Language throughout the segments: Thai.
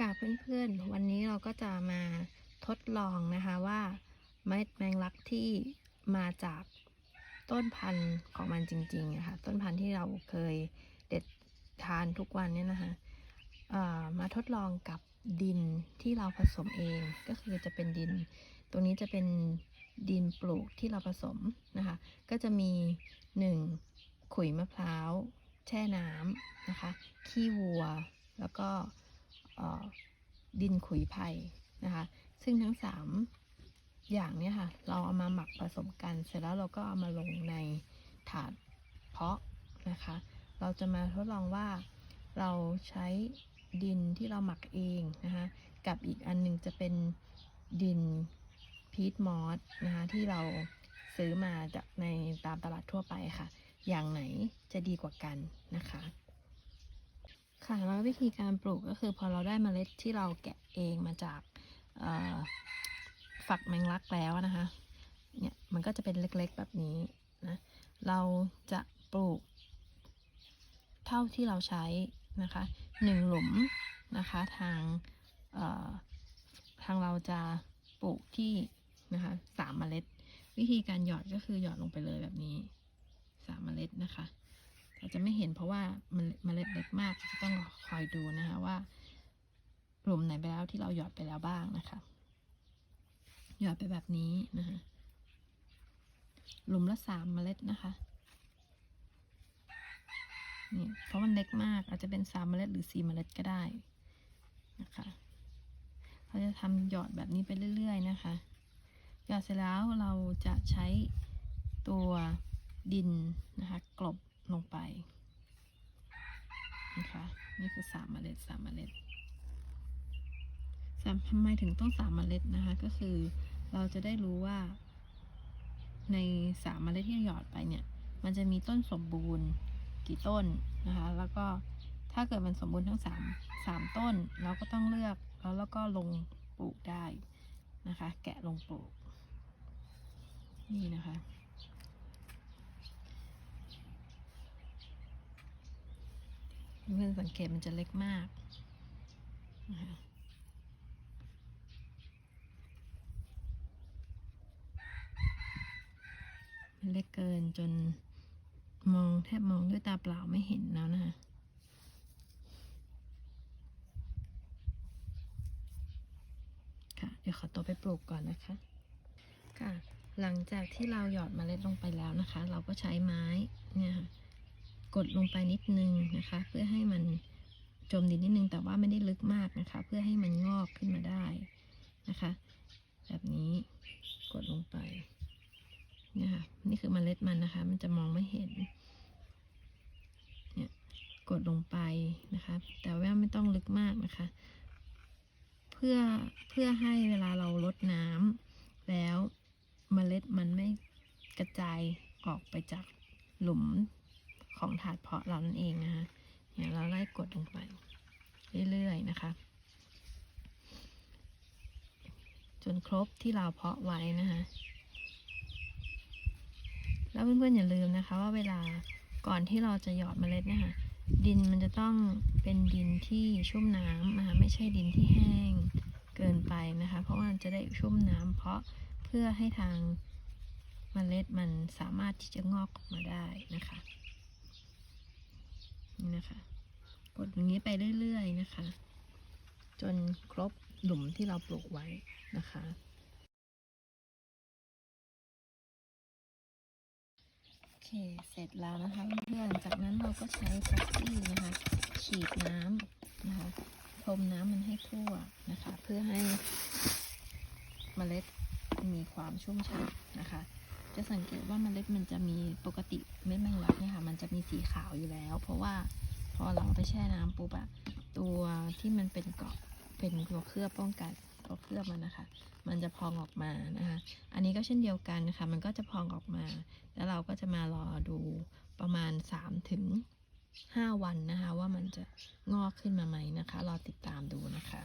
กาเพื่อนๆ วันนี้เราก็จะมาทดลองนะคะว่าเม็ดแมงลักที่มาจากต้นพันธุ์ของมันจริงๆนะคะต้นพันธุ์ที่เราเคยเด็ดทานทุกวันเนี่ยนะคะมาทดลองกับดินที่เราผสมเองก็คือจะเป็นดิน ตรงนี้จะเป็นดินปลูกที่เราผสมนะคะก็จะมีหนึ่งขุยมะพร้าว แช่น้ำนะคะ ขี้วัวแล้วก็ ดินขุยไผ่นะคะ ซึ่งทั้ง 3 อย่างเนี้ยค่ะ เราเอามาหมักผสมกัน เสร็จแล้วเราก็เอามาลงในถาดเพาะนะคะ เราจะมาทดลองว่าเราใช้ดินที่เราหมักเองนะคะ กับอีกอันหนึงจะเป็นดินพีทมอสนะคะ ที่เราซื้อมาจากในตามตลาดทั่วไปค่ะ อย่างไหนจะดีกว่ากันนะคะ ค่ะแล้ววิธีการปลูกก็คือพอเราได้เมล็ดที่เราแกะเองมาจากฝักแมงลักแล้วนะคะเนี่ยมันก็จะเป็นเล็กๆแบบนี้นะเราจะปลูก เท่าที่เราใช้นะคะหนึ่งหลุมนะคะทางทางเราจะปลูกที่นะคะสามเมล็ด วิธีการหยอดก็คือหยอดลงไปเลยแบบนี้สามเมล็ดนะคะ เราจะไม่เห็นเพราะว่ามันเมล็ดเล็กมากจะต้องคอยดูนะคะว่าหลุมไหนไปแล้วที่เราหยอดไปแล้วบ้างนะคะหยอดไปแบบนี้นะคะหลุมละสามเมล็ดนะคะนี่เพราะมันเล็กมากอาจจะเป็นสามเมล็ดหรือสี่เมล็ดก็ได้นะคะเราจะทำหยอดแบบนี้ไปเรื่อย ๆ นะคะ หยอดเสร็จแล้วเราจะใช้ตัวดินนะคะกลบ ลงไปนะคะนี่คือสามเมล็ดสามเมล็ดสามทำไมถึงต้องสามเมล็ดนะคะ ก็คือเราจะได้รู้ว่า ในสามเมล็ดที่หยอดไปเนี่ย มันจะมีต้นสมบูรณ์กี่ต้นนะคะ แล้วก็ถ้าเกิดมันสมบูรณ์ทั้งสามสามต้น เราก็ต้องเลือกแล้วแล้วก็ลงปลูกได้นะคะ แกะลงปลูก นี่นะคะ เพื่อนสังเกตมันจะเล็กมากนะคะมันเล็กเกินจนมองแทบมองด้วยตาเปล่าไม่เห็นแล้วนะคะค่ะ เดี๋ยวขอตัวไปปลูกก่อนนะคะ ค่ะ หลังจากที่เราหยอดเมล็ดลงไปแล้วนะคะ เราก็ใช้ไม้เนี่ยค่ะ กดลงไปนิดนึงนะคะ เพื่อให้มันจมดินนิดนึงแต่ว่าไม่ได้ลึกมากนะคะ เพื่อให้มันงอกขึ้นมาได้นะคะ แบบนี้กดลงไปนี่ค่ะนี่คือเมล็ดมันนะคะ มันจะมองไม่เห็นเนี่ยกดลงไปนะคะ แต่ว่าไม่ต้องลึกมากนะคะ เพื่อเพื่อให้เวลาเราลดน้ำแล้วเมล็ดมันไม่กระจายออกไปจากหลุม ของถาดเพาะเรานั่นเองนะคะเนี่ยเราไล่กดลงไปเรื่อยๆนะคะจนครบที่เราเพาะไว้นะคะแล้วเพื่อนๆอย่าลืมนะคะว่าเวลาก่อนที่เราจะหยอดเมล็ดนะคะดินมันจะต้องเป็นดินที่ชุ่มน้ำนะคะไม่ใช่ดินที่แห้งเกินไปนะคะ เพราะว่ามันจะได้ชุ่มน้ำเพราะเพื่อให้ทางเมล็ดมันสามารถที่จะงอกออกมาได้นะคะ นี่นะคะ กดอย่างนี้ไปเรื่อยๆนะคะ จนครบหลุมที่เราปลูกไว้นะคะโอเคเสร็จแล้วนะคะเพื่อนๆจากนั้นเราก็ใช้ซักซี่นะคะ ฉีดน้ำนะคะพรมน้ำมันให้ทั่วนะคะ เพื่อให้เมล็ดมีความชุ่มฉ่ำนะคะ จะสังเกตว่าเมล็ดมันจะมีปกติเม็ดแมงลักเนี่ยค่ะ มันจะมีสีขาวอยู่แล้ว เพราะว่าพอเราไปแช่น้ำปุ๊บอะตัวที่มันเป็นเกาะเป็นตัวเคลือบป้องกันตัวเคลือบมันนะคะ มันจะพองออกมานะคะ อันนี้ก็เช่นเดียวกันนะคะ มันก็จะพองออกมา แล้วเราก็จะมารอดูประมาณ3ถึง5วันนะคะ ว่ามันจะงอกขึ้นมาไหมนะคะ รอติดตามดูนะคะ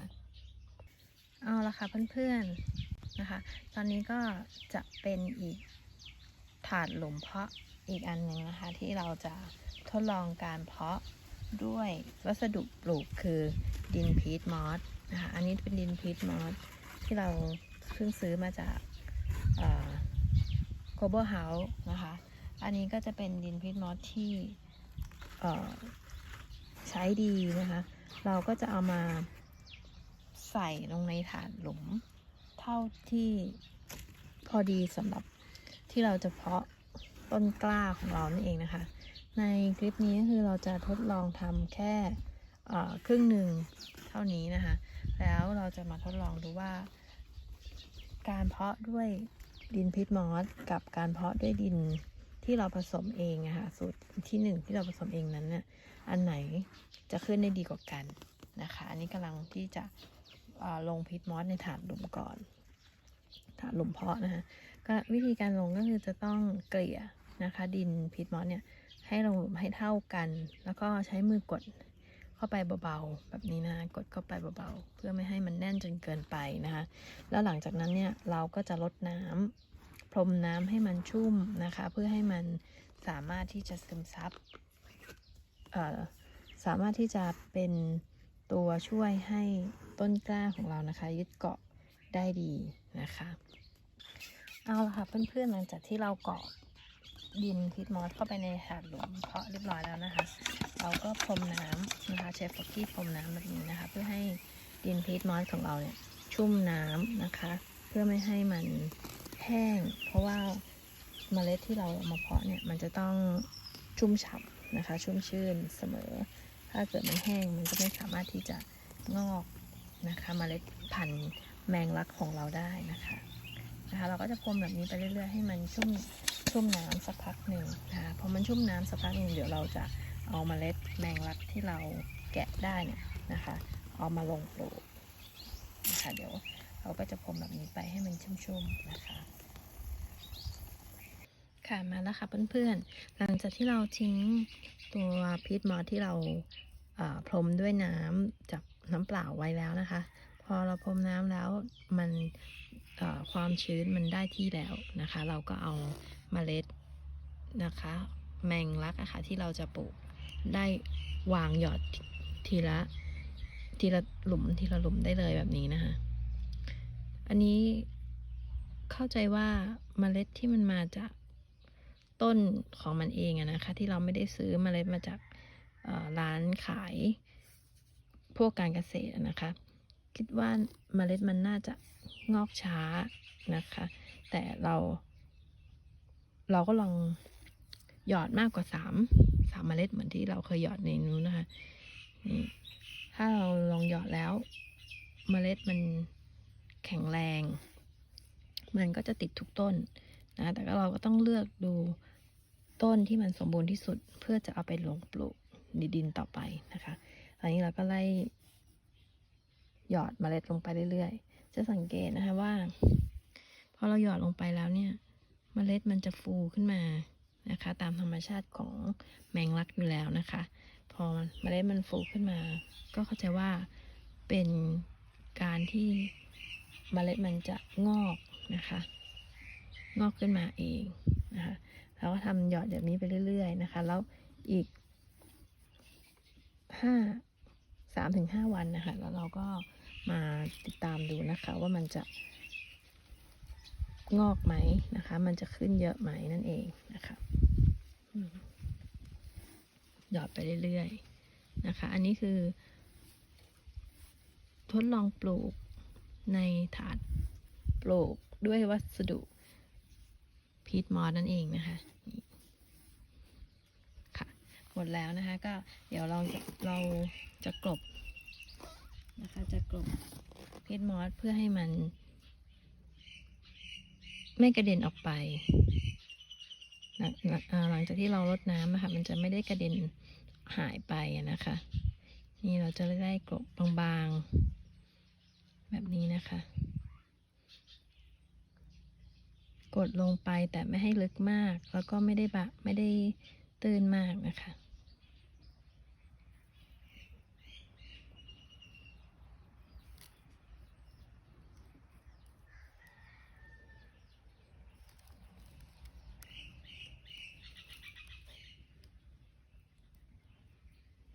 เอาละค่ะเพื่อนๆนะคะ ตอนนี้ก็จะเป็นอีก ถาดหลุมเพาะอีกอันหนึ่งนะคะ ที่เราจะทดลองการเพาะด้วยวัสดุปลูกคือดินพีทมอสนะคะอันนี้เป็นดินพีทมอสที่เราเพิ่งซื้อมาจากโคเบอร์เฮาส์นะคะ อันนี้ก็จะเป็นดินพีทมอสที่ใช้ดีนะคะ เราก็จะเอามาใส่ลงในถาดหลุม เท่าที่พอดีสำหรับ ที่เราจะเพาะต้นกล้าของเรานั่นเองนะคะ ในคลิปนี้ก็คือเราจะทดลองทำแค่ครึ่งหนึ่งเท่านี้นะคะ แล้วเราจะมาทดลองดูว่า การเพาะด้วยดินพิษมอสกับการเพาะด้วยดินที่เราผสมเองอะค่ะสูตรที่หนึ่งที่เราผสมเองนั้นน่ะอันไหนจะขึ้นได้ดีกว่ากันนะคะ อันนี้กำลังที่จะลงพิษมอสในถาดหลุมก่อน ถาดหลุมเพาะนะคะก็วิธีการลงก็คือจะต้องเกลี่ยนะคะ ดินพิษมอสเนี่ยให้ลงหลุมให้เท่ากัน แล้วก็ใช้มือกดเข้าไปเบาๆแบบนี้นะกดเข้าไปเบาๆเพื่อไม่ให้มันแน่นจนเกินไปนะคะ แล้วหลังจากนั้นเนี่ยเราก็จะลดน้ำพรมน้ำให้มันชุ่มนะคะ เพื่อให้มันสามารถที่จะซึมซับเอ่อสามารถที่จะเป็นตัวช่วยให้ต้นกล้าของเรานะคะ ยึดเกาะได้ดี นะคะ เอาละค่ะเพื่อนๆหลังจากที่เราเกาะดินพิษมอสเข้าไปในถาดหลุมเพาะเรียบร้อยแล้วนะคะ เราก็พรมน้ำนะคะใช้ฟอกกี้พรมน้ำแบบนี้นะคะ เพื่อให้ดินพิษมอสของเราเนี่ยชุ่มน้ำนะคะ เพื่อไม่ให้มันแห้ง เพราะว่าเมล็ดที่เราเอามาเพาะเนี่ยมันจะต้องชุ่มฉ่ำนะคะ ชุ่มชื่นเสมอ ถ้าเกิดมันแห้งมันก็ไม่สามารถที่จะงอกนะคะ เมล็ดพันธุ์ แมงลักของเราได้นะคะนะคะ เราก็จะพรมแบบนี้ไปเรื่อยๆให้มันชุ่มชุ่มน้ำสักพักหนึ่งนะคะพอมันชุ่มน้ำสักพักหนึ่งเดี๋ยวเราจะเอาเมล็ดแมงลักที่เราแกะได้เนี่ยนะคะ เอามาลงปลูกนะคะเดี๋ยวเราก็จะพรมแบบนี้ไปให้มันชุ่มๆนะคะค่ะมาแล้วค่ะเพื่อนๆ หลังจากที่เราทิ้งตัวพีทมอสที่เราพรมด้วยน้ำจากน้ำเปล่าไว้แล้วนะคะ พอเราพรมน้ำแล้วมันความชื้นมันได้ที่แล้วนะคะ เราก็เอาเมล็ดนะคะ แมงลักอะค่ะที่เราจะปลูกได้วางหยอดทีละทีละหลุมทีละหลุมได้เลยแบบนี้นะคะ อันนี้เข้าใจว่าเมล็ดที่มันมาจากต้นของมันเองอะนะคะ ที่เราไม่ได้ซื้อเมล็ดมาจากร้านขายพวกการเกษตรนะคะ คิดว่าเมล็ดมันน่าจะงอกช้านะคะ แต่เรา เราก็ลองหยอดมากกว่าสามสามเมล็ดเหมือนที่เราเคยหยอดในนู้นนะคะนี่ถ้าเราลองหยอดแล้ว เมล็ดมันแข็งแรง มันก็จะติดทุกต้นนะ แต่ก็เราก็ต้องเลือกดูต้นที่มันสมบูรณ์ที่สุดเพื่อจะเอาไปลงปลูกในดินต่อไปนะคะ อันนี้เราก็ไล่ หยอดเมล็ดลงไปเรื่อยๆ จะสังเกตนะคะว่า พอเราหยอดลงไปแล้วเนี่ยเมล็ดมันจะฟูขึ้นมานะคะ ตามธรรมชาติของแมงลักอยู่แล้วนะคะ พอเมล็ดมันฟูขึ้นมา ก็เข้าใจว่าเป็นการที่เมล็ดมันจะงอกนะคะ งอกขึ้นมาเองนะคะเราก็ทำหยอดแบบนี้ไปเรื่อยๆนะคะ แล้วอีกห้า สามถึงห้าวันนะคะ แล้วเราก็มาติดตามดูนะคะว่ามันจะงอกไหมนะคะ มันจะขึ้นเยอะไหมนั่นเองนะคะหยอดไปเรื่อยๆนะคะ อันนี้คือ ทดลองปลูกในถาดปลูกด้วยวัสดุพีทมอสนั่นเองนะคะ มดแล้วนะคะ ก็เดี๋ยวเราเราจะกลบนะคะ จะกลบพีทมอสเพื่อให้มัน ไม่กระเด็นออกไปหลังจากที่เราลดน้ำนะคะมันจะไม่ได้กระเด็นหายไปนะคะ นี่เราจะได้กลบบางๆ แบบนี้นะคะ กดลงไปแต่ไม่ให้ลึกมาก แล้วก็ไม่ได้บะไม่ได้ตื้นมากนะคะ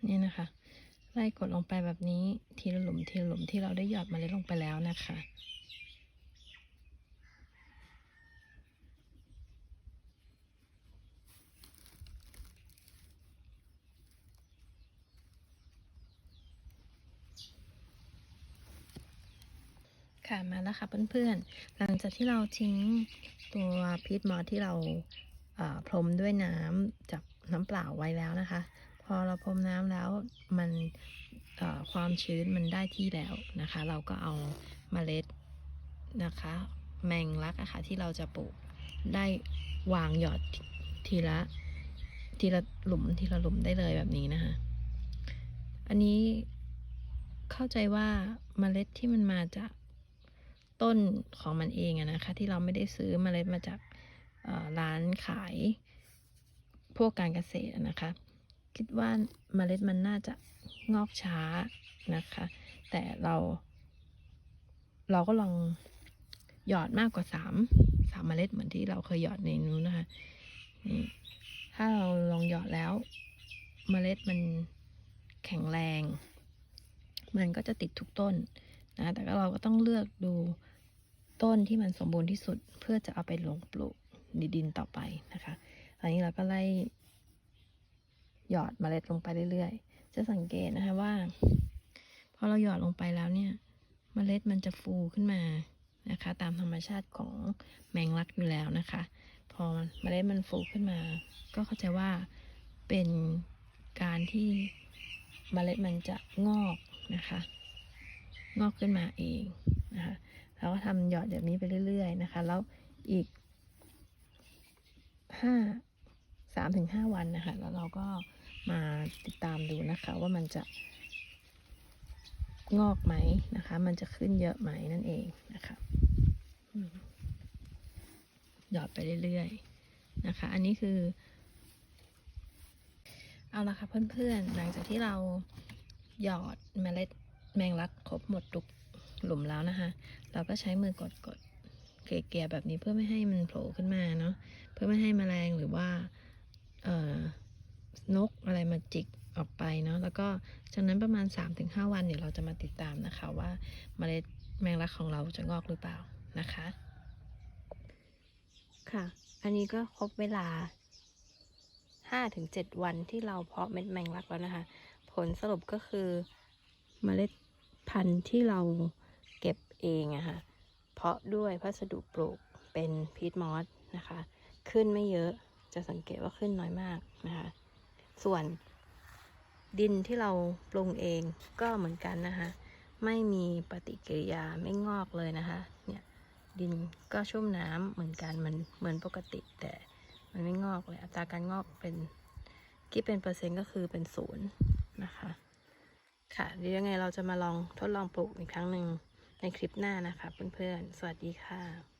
นี่นะคะ ไล่กดลงไปแบบนี้ทีละหลุมทีละหลุมที่เราได้หยอดเมล็ดลงไปแล้วนะคะค่ะมาแล้วค่ะเพื่อนๆ หลังจากที่เราทิ้งตัวพีทมอสที่เราพรมด้วยน้ำจากน้ำเปล่าไว้แล้วนะคะ พอเราพรมน้ำแล้วมันความชื้นมันได้ที่แล้วนะคะ เราก็เอาเมล็ดนะคะ แมงลักอะค่ะที่เราจะปลูกได้วางหยอดทีละทีละหลุมทีละหลุมได้เลยแบบนี้นะคะ อันนี้เข้าใจว่าเมล็ดที่มันมาจากต้นของมันเองอะนะคะ ที่เราไม่ได้ซื้อเมล็ดมาจากร้านขายพวกการเกษตรนะคะ คิดว่าเมล็ดมันน่าจะงอกช้านะคะ แต่เรา เราก็ลองหยอดมากกว่าสามสามเมล็ดเหมือนที่เราเคยหยอดในนู้นนะคะนี่ถ้าเราลองหยอดแล้ว เมล็ดมันแข็งแรง มันก็จะติดทุกต้นนะแต่ก็เราก็ต้องเลือกดูต้นที่มันสมบูรณ์ที่สุดเพื่อจะเอาไปลงปลูกในดินต่อไปนะคะอันนี้เราก็ไล่ หยอดเมล็ดลงไปเรื่อยๆ จะสังเกตนะคะว่า พอเราหยอดลงไปแล้วเนี่ยเมล็ดมันจะฟูขึ้นมานะคะ ตามธรรมชาติของแมงลักอยู่แล้วนะคะ พอเมล็ดมันฟูขึ้นมา ก็เข้าใจว่าเป็นการที่เมล็ดมันจะงอกนะคะ งอกขึ้นมาเองนะคะเราก็ทำหยอดแบบนี้ไปเรื่อย ๆ นะคะ แล้วอีกห้าสามถึงห้าวันนะคะ แล้วเราก็ มาติดตามดูนะคะ ว่ามันจะงอกไหมนะคะ มันจะขึ้นเยอะไหมนั่นเองนะคะหยอดไปเรื่อยๆนะคะ อันนี้คือ เอาละค่ะเพื่อนๆ หลังจากที่เราหยอดเมล็ดแมงลักครบหมดทุกหลุมแล้วนะคะ เราก็ใช้มือกดกดเกลี่ยๆแบบนี้เพื่อไม่ให้มันโผล่ขึ้นมาเนาะ เพื่อไม่ให้แมลงหรือว่า เอ่อ นกอะไรมาจิกออกไปเนาะแล้วก็จากนั้นประมาณ 3-5 วันเดี๋ยวเราจะมาติดตามนะคะว่าเมล็ดแมงลักของเราจะงอกหรือเปล่านะคะ ค่ะ อันนี้ก็ครบเวลา 5-7 วันที่เราเพาะเม็ดแมงลักแล้วนะคะ ผลสรุปก็คือเมล็ดพันธุ์ที่เราเก็บเองอะค่ะ เพาะด้วยพัสดุปลูกเป็นพีทมอสนะคะ ขึ้นไม่เยอะจะสังเกตว่าขึ้นน้อยมากนะคะ ส่วนดินที่เราปรุงเองก็เหมือนกันนะคะ ไม่มีปฏิกิริยาไม่งอกเลยนะคะ เนี่ยดินก็ชุ่มน้ำเหมือนกันมันเหมือนปกติ แต่มันไม่งอกเลยอัตราการงอกเป็นคิดเป็นเปอร์เซ็นต์ก็คือเป็นศูนย์นะคะ ค่ะเดี๋ยวยังไงเราจะมาลองทดลองปลูกอีกครั้งหนึ่งในคลิปหน้านะคะเพื่อนๆ สวัสดีค่ะ